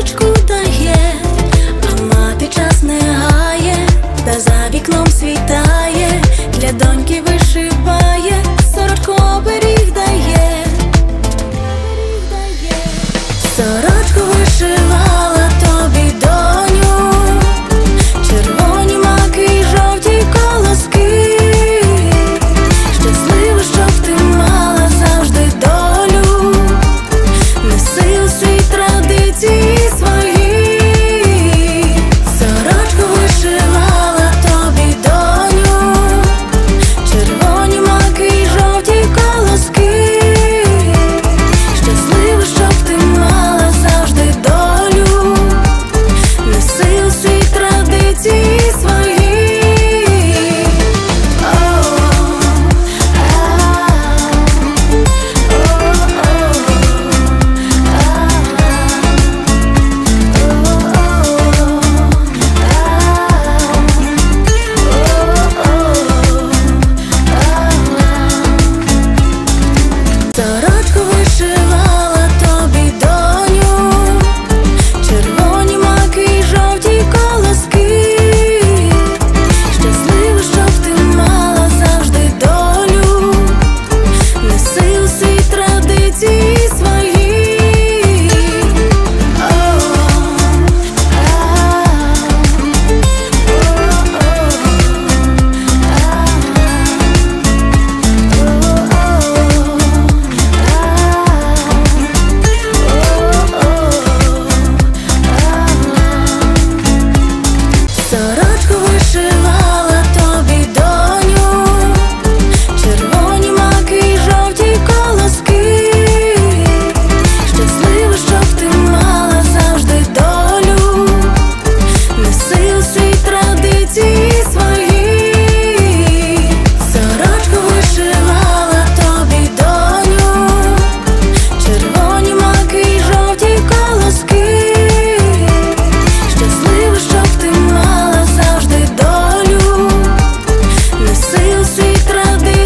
Вісточку дає, а мати час не гає, та за вікном світає, для доньки вишиває, сорочку оберіг дає, оберіг дає.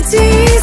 надії.